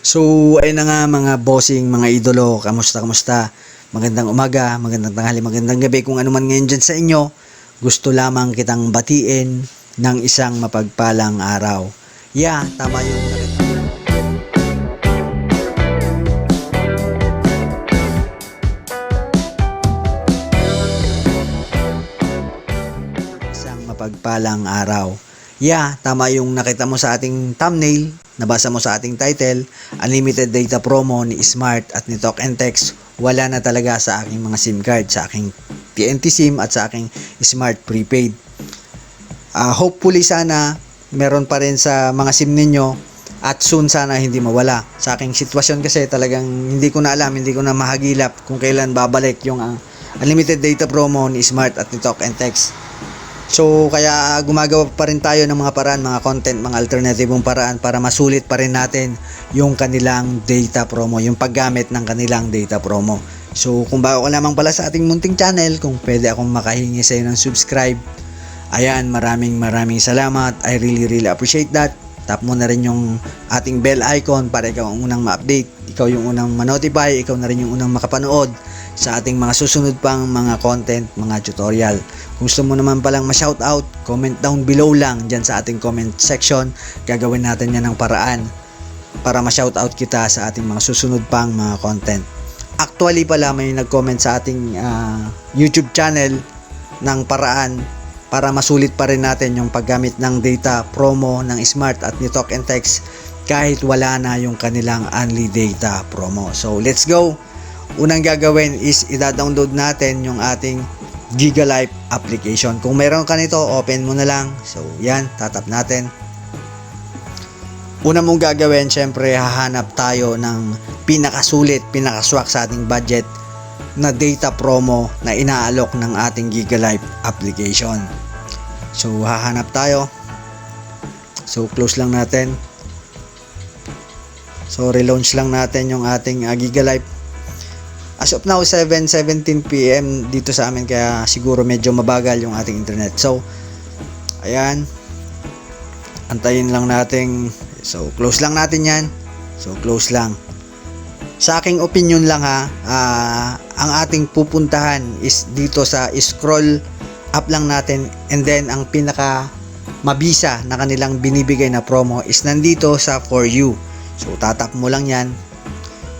So, ayun na nga mga bossing, mga idolo, kamusta, kamusta? Magandang umaga, magandang tanghali, magandang gabi kung ano man ngayon dyan sa inyo. Gusto lamang kitang batiin ng isang mapagpalang araw. Yeah, tama yung nakita. isang mapagpalang araw. Yeah, tama yung nakita mo sa ating thumbnail, nabasa mo sa ating title, unlimited data promo ni Smart at ni Talk and Text, wala na talaga sa aking mga SIM card, sa aking TNT SIM at sa aking Smart Prepaid. Ah, hopefully sana meron pa rin sa mga SIM ninyo at soon sana hindi mawala. Sa aking sitwasyon kasi talagang hindi ko na alam, hindi ko na mahagilap kung kailan babalik yung ah, unlimited data promo ni Smart at ni Talk and Text. So, kaya gumagawa pa rin tayo ng mga paraan, mga content, mga alternatibong paraan para masulit pa rin natin yung kanilang data promo, yung paggamit ng kanilang data promo. So, kung bago ka lamang pala sa ating munting channel, kung pwede akong makahingi sa iyo ng subscribe, ayan, maraming maraming salamat. I really really appreciate that. Tap mo na rin yung ating bell icon para ikaw ang unang ma-update. Ikaw yung unang ma-notify, ikaw na rin yung unang makapanood sa ating mga susunod pang mga content, mga tutorial. Kung gusto mo naman palang ma-shoutout, comment down below lang dyan sa ating comment section. Gagawin natin yan ng paraan para ma-shoutout kita sa ating mga susunod pang mga content. Actually pala may nag-comment sa ating ah, YouTube channel ng paraan para masulit pa rin natin yung paggamit ng data promo ng Smart at ni Talk and Text kahit wala na yung kanilang only data promo. So let's go! Unang gagawin is ida-download natin yung ating Gigalife application. Kung meron ka nito, open mo na lang. So yan, tatap natin. Una mong gagawin, syempre hahanap tayo ng pinakasulit, pinakaswak sa ating budget na data promo na inaalok ng ating Gigalife application. So hahanap tayo. So close lang natin. So relaunch lang natin yung ating uh, Gigalife. As of now 7:17 PM dito sa amin kaya siguro medyo mabagal yung ating internet. So ayan. Antayin lang natin. So close lang natin 'yan. So close lang. Sa aking opinion lang ha, ah, ang ating pupuntahan is dito sa scroll up lang natin and then ang pinaka mabisa na kanilang binibigay na promo is nandito sa for you. So tatap mo lang 'yan.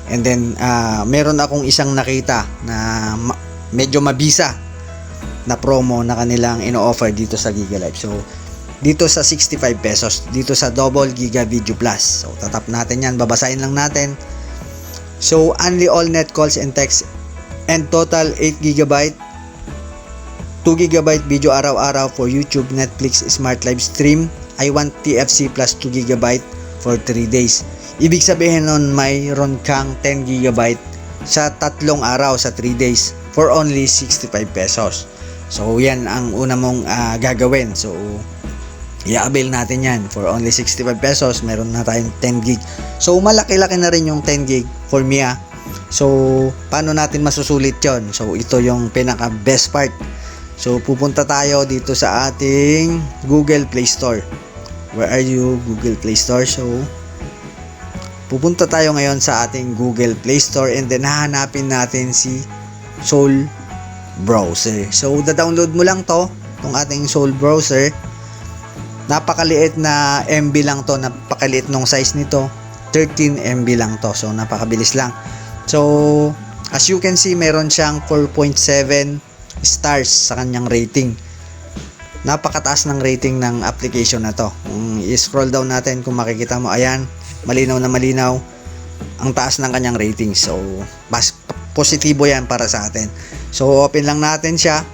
And then ah, meron akong isang nakita na ma- medyo mabisa na promo na kanilang ino-offer dito sa Gigalife. So dito sa 65 pesos, dito sa Double Giga Video Plus. So tatap natin 'yan, babasahin lang natin. So, only all net calls and text and total 8 GB 2 GB video araw-araw for YouTube, Netflix, Smart Live Stream. I want TFC plus 2 GB for 3 days. Ibig sabihin nun mayroon kang 10 GB sa tatlong araw sa 3 days for only 65 pesos. So, yan ang una mong ah, gagawin. So, i-avail natin yan for only 65 pesos. Meron na tayong 10 gig. So malaki-laki na rin yung 10 gig for me ah. So paano natin masusulit yon so ito yung pinaka best part. So pupunta tayo dito sa ating Google Play Store. Where are you Google Play Store? So pupunta tayo ngayon sa ating Google Play Store and then hahanapin natin si Soul Browser. So da-download mo lang to tong ating Soul Browser. Napakaliit na MB lang to napakaliit nung size nito. 13 MB lang to so napakabilis lang. So as you can see meron siyang 4.7 stars sa kanyang rating. Napakataas ng rating ng application na to. Kung i-scroll down natin kung makikita mo ayan malinaw na malinaw ang taas ng kanyang rating so mas positibo yan para sa atin so open lang natin siya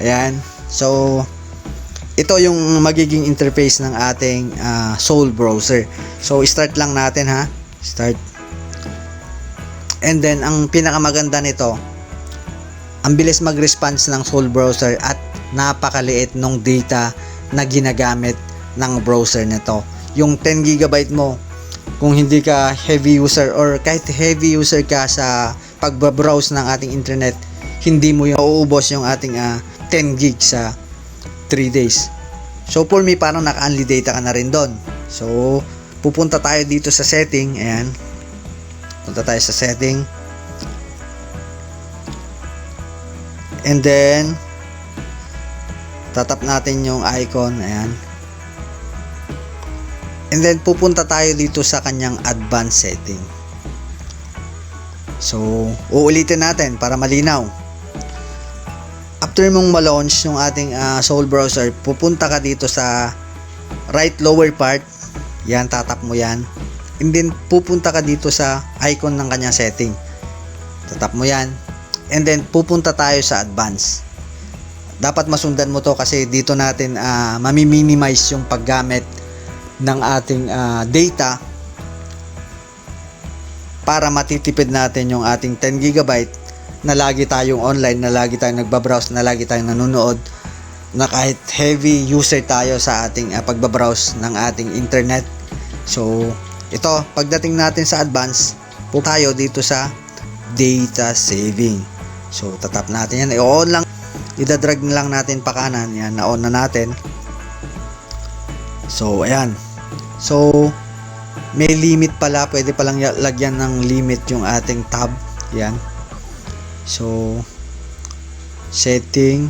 ayan so ito yung magiging interface ng ating ah, Soul browser. So start lang natin ha. Start. And then ang pinakamaganda nito, ang bilis mag-response ng Soul browser at napakaliit ng data na ginagamit ng browser nito. Yung 10 GB mo, kung hindi ka heavy user or kahit heavy user ka sa pagbabrowse ng ating internet, hindi mo yung uubos yung ating ah, 10 gig sa 3 days. So for me, parang naka-only data ka na rin doon. So, pupunta tayo dito sa setting. Ayan. Punta tayo sa setting. And then, tatap natin yung icon. Ayan. And then, pupunta tayo dito sa kanyang advanced setting. So, uulitin natin para malinaw. After mong ma-launch yung ating ah, Soul Browser, pupunta ka dito sa right lower part. Yan, tatap mo yan. And then, pupunta ka dito sa icon ng kanyang setting. Tatap mo yan. And then, pupunta tayo sa advance. Dapat masundan mo to kasi dito natin ah, mami-minimize yung paggamit ng ating ah, data para matitipid natin yung ating 10 gigabyte na lagi tayong online, na lagi tayong nagbabrowse, na lagi tayong nanonood, na kahit heavy user tayo sa ating uh, pagbabrowse ng ating internet. So, ito, pagdating natin sa advance, po tayo dito sa data saving. So, tatap natin yan. I-on lang, idadrag lang natin pa kanan. Yan, na-on na natin. So, ayan. So, may limit pala. Pwede palang ya- lagyan ng limit yung ating tab. Yan. So, setting.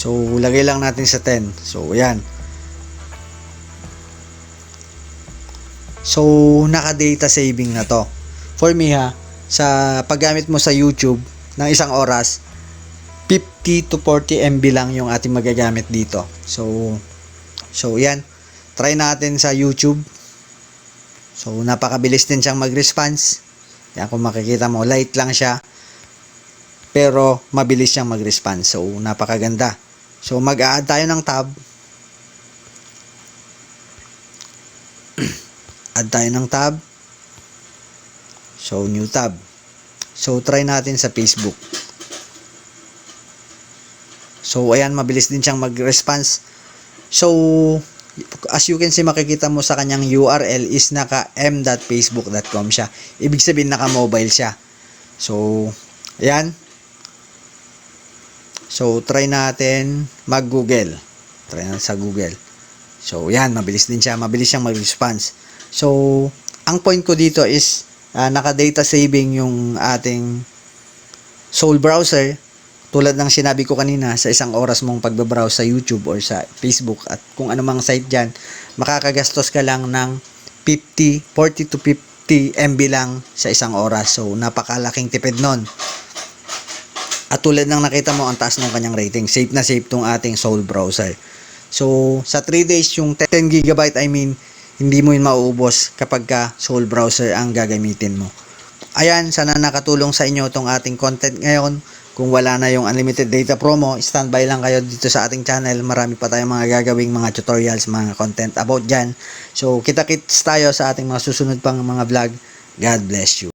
So, lagay lang natin sa 10. So, ayan. So, naka-data saving na to. For me ha, sa paggamit mo sa YouTube ng isang oras, 50 to 40 MB lang yung ating magagamit dito. So, so yan. Try natin sa YouTube. So, napakabilis din siyang mag-response. Yan, kung makikita mo, light lang siya. Pero, mabilis siyang mag-response. So, napakaganda. So, mag-add tayo ng tab. Add tayo ng tab. So, new tab. So, try natin sa Facebook. So, ayan, mabilis din siyang mag-response. So, as you can see, makikita mo sa kanyang URL is naka m.facebook.com siya. Ibig sabihin, naka-mobile siya. So, ayan. So, try natin mag-google. Try natin sa Google. So, yan, mabilis din siya. Mabilis siyang mag-response. So, ang point ko dito is, ah, naka-data saving yung ating Soul browser. Tulad ng sinabi ko kanina, sa isang oras mong pagbabrowse sa YouTube or sa Facebook at kung anumang site dyan, makakagastos ka lang ng 50, 40 to 50 MB lang sa isang oras. So, napakalaking tipid nun. At tulad ng nakita mo, ang taas ng kanyang rating. Safe na safe tong ating Soul browser. So, sa 3 days, yung 10 GB, I mean, hindi mo yun mauubos kapag ka Soul browser ang gagamitin mo. Ayan, sana nakatulong sa inyo tong ating content ngayon. Kung wala na yung unlimited data promo, standby lang kayo dito sa ating channel. Marami pa tayong mga gagawing mga tutorials, mga content about dyan. So, kita-kits tayo sa ating mga susunod pang mga vlog. God bless you.